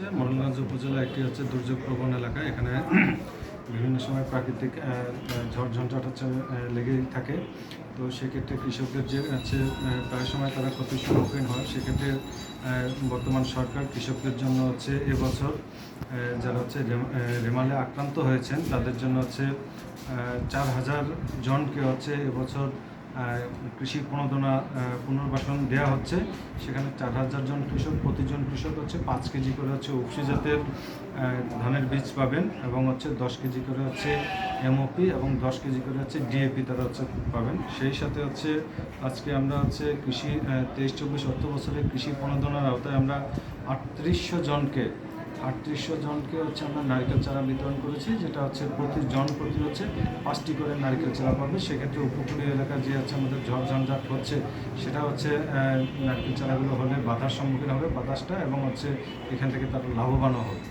মোহনগঞ্জ উপজেলা একটি হচ্ছে দুর্যোগ প্রবণ এলাকা। এখানে বিভিন্ন সময় প্রাকৃতিক আহ, আহ, ঝড় ঝঞ্ঝাট হচ্ছে লেগেই থাকে। তো সেক্ষেত্রে কৃষকদের যে হচ্ছে প্রায় সময় তারা ক্ষতির সম্মুখীন হয়। সেক্ষেত্রে বর্তমান সরকার কৃষকদের জন্য হচ্ছে এবছর যারা হচ্ছে রেম- রেমালে আক্রান্ত হয়েছেন তাদের জন্য হচ্ছে চার হাজার জনকে হচ্ছে এবছর কৃষি প্রণোদনা পুনর্বাসন দেওয়া হচ্ছে। সেখানে চার হাজার জন কৃষক, প্রতিজন কৃষক হচ্ছে পাঁচ কেজি করে হচ্ছে উপসি জাতের ধানের বীজ পাবেন এবং হচ্ছে দশ কেজি করে হচ্ছে এমওপি এবং দশ কেজি করে হচ্ছে ডিএপি তারা হচ্ছে পাবেন। সেই সাথে হচ্ছে আজকে আমরা হচ্ছে কৃষি তেইশ, চব্বিশ অর্থ বছরের কৃষি প্রণোদনার আওতায় আমরা আটত্রিশশো জনকে আটত্রিশশো জনকে হচ্ছে আমরা নারকেল চারা বিতরণ করেছি, যেটা হচ্ছে প্রতি জন প্রতি হচ্ছে পাঁচটি করে নারকেল চারা পাবে। সেক্ষেত্রে উপকূলীয় এলাকা যে হচ্ছে আমাদের ঝড় ঝঞ্ঝাট হচ্ছে, সেটা হচ্ছে নারকেল চারাগুলো হলে বাধার সম্মুখীন হবে, বাতাসটা এবং হচ্ছে এখান থেকে তারা লাভবানও হবে।